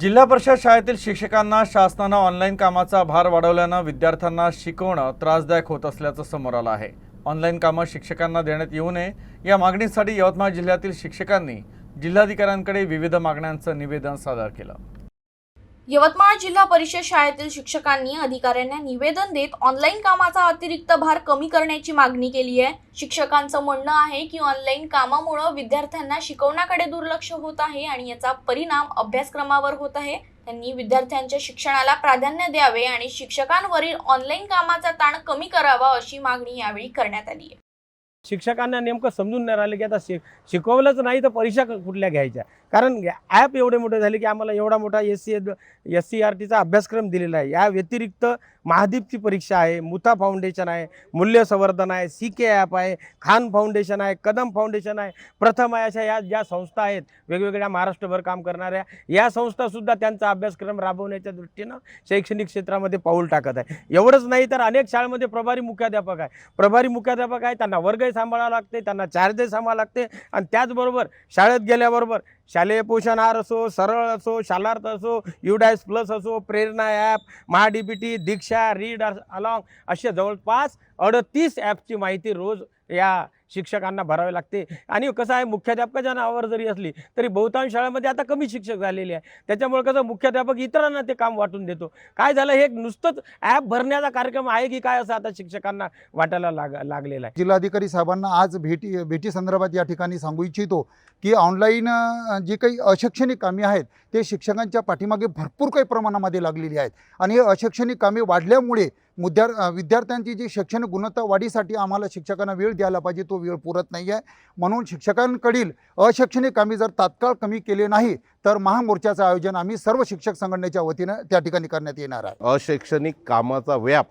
जिल्हा परिषद शाळेतील शिक्षकांना शासनानं ऑनलाईन कामाचा भार वाढवल्यानं विद्यार्थ्यांना शिकवणं त्रासदायक होत असल्याचं समोर आलं आहे. ऑनलाईन कामं शिक्षकांना देण्यात येऊ नये या मागणीसाठी यवतमाळ जिल्ह्यातील शिक्षकांनी जिल्हाधिकाऱ्यांकडे विविध मागण्यांचं निवेदन सादर केलं. यवतमाळ जिल्हा परिषद शाळेतील शिक्षकांनी अधिकाऱ्यांना निवेदन देत ऑनलाईन कामाचा अतिरिक्त भार कमी करण्याची मागणी केली आहे. शिक्षकांचं म्हणणं आहे की ऑनलाईन कामामुळं विद्यार्थ्यांना शिकवण्याकडे दुर्लक्ष होत आहे आणि याचा परिणाम अभ्यासक्रमावर होत आहे. त्यांनी विद्यार्थ्यांच्या शिक्षणाला प्राधान्य द्यावे आणि शिक्षकांवरील ऑनलाईन कामाचा ताण कमी करावा अशी मागणी यावेळी करण्यात आली आहे. शिक्षकांना नेमकं समजून नाही राहिलं की आता शिक शिकवलंच नाही तर परीक्षा कुठल्या घ्यायच्या? कारण ॲप एवढे मोठे झाले की आम्हाला एवढा मोठा S C S C R टीचा अभ्यासक्रम दिलेला आहे. या व्यतिरिक्त महादीपची परीक्षा आहे मुथा फाउंडेशन आहे मूल्य संवर्धन आहे सी के ॲप आहे खान फाउंडेशन आहे कदम फाउंडेशन आहे. प्रथम आहे अशा या ज्या संस्था आहेत वेगवेगळ्या महाराष्ट्रभर काम करणाऱ्या या संस्थासुद्धा त्यांचा अभ्यासक्रम राबवण्याच्या दृष्टीनं शैक्षणिक क्षेत्रामध्ये पाऊल टाकत आहे. एवढंच नाही तर अनेक शाळेमध्ये प्रभारी मुख्याध्यापक आहे. प्रभारी मुख्याध्यापक आहे त्यांना वर्गही सांभाळावं लागते त्यांना चार्जेस सांभाळावं लागते. आणि त्याचबरोबर शाळेत गेल्याबरोबर शालेय पोषण आहार असो सरळ असो शालार्थ असो युडायस प्लस असो Prerana app Maha D T Diksha read along असे जवळपास अडतीस ॲपची माहिती रोज या शिक्षकांना भरावी लागते. आणि कसं आहे मुख्याध्यापकाच्या नावावर जरी असली तरी बहुतांश शाळेमध्ये आता कमी शिक्षक झालेले आहे त्याच्यामुळे कसं मुख्याध्यापक इतरांना ते काम वाटून देतो. काय झालं हे नुसतंच ॲप भरण्याचा कार्यक्रम आहे की काय असं आता शिक्षकांना वाटायला लाग लागलेलं आहे? जिल्हाधिकारी साहेबांना आज भेटी भेटी संदर्भात या ठिकाणी सांगू इच्छितो की ऑनलाईन जी काही अशैक्षणिक कामे आहेत ते शिक्षकांच्या पाठीमागे भरपूर काही प्रमाणामध्ये लागलेली आहेत. आणि हे अशैक्षणिक कामे वाढल्यामुळे मुद्या विद्यार्थ्यांची जी शैक्षणिक गुणवत्ता वाढीसाठी आम्हाला शिक्षकांना वेळ द्यायला पाहिजे तो वेळ पुरत नाही आहे म्हणून शिक्षकांकडील अशैक्षणिक कामे जर तात्काळ कमी केले नाही तर महामोर्चाचं आयोजन आम्ही सर्व शिक्षक संघटनेच्या वतीनं त्या ठिकाणी करण्यात येणार आहे. अशैक्षणिक कामाचा व्याप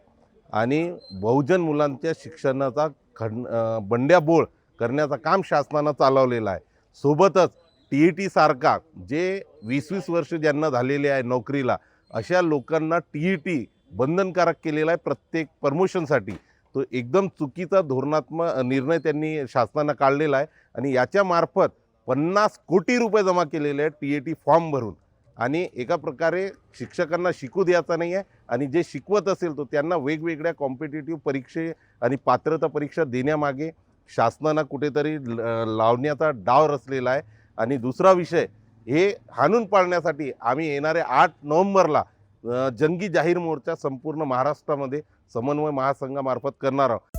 आणि बहुजन मुलांच्या शिक्षणाचा खंड बंड्याबोळ करण्याचं काम शासनानं चालवलेलं आहे. सोबतच टी ई टी सारखा जे वीस वीस वर्ष ज्यांना झालेले आहे नोकरीला अशा लोकांना टी ई टी बंधनकारक केलेला आहे प्रत्येक प्रमोशनसाठी. तो एकदम चुकीचा धोरणात्मक निर्णय त्यांनी शासनानं काढलेला आहे आणि याच्यामार्फत पन्नास कोटी रुपये जमा केलेले आहेत टी ए टी फॉर्म भरून. आणि एका प्रकारे शिक्षकांना शिकू द्यायचा नाही आहे आणि जे शिकवत असेल तो त्यांना वेगवेगळ्या कॉम्पिटेटिव्ह परीक्षे आणि पात्रता परीक्षा देण्यामागे शासनानं कुठेतरी ल- लावण्याचा डाव रचलेला आहे. आणि दुसरा विषय हे हाणून पाळण्यासाठी आम्ही येणाऱ्या आठ नोव्हेंबरला जंगी जाहीर मोर्चा संपूर्ण महाराष्ट्रामध्ये समन्वय महासंघामार्फत करणार आहोत.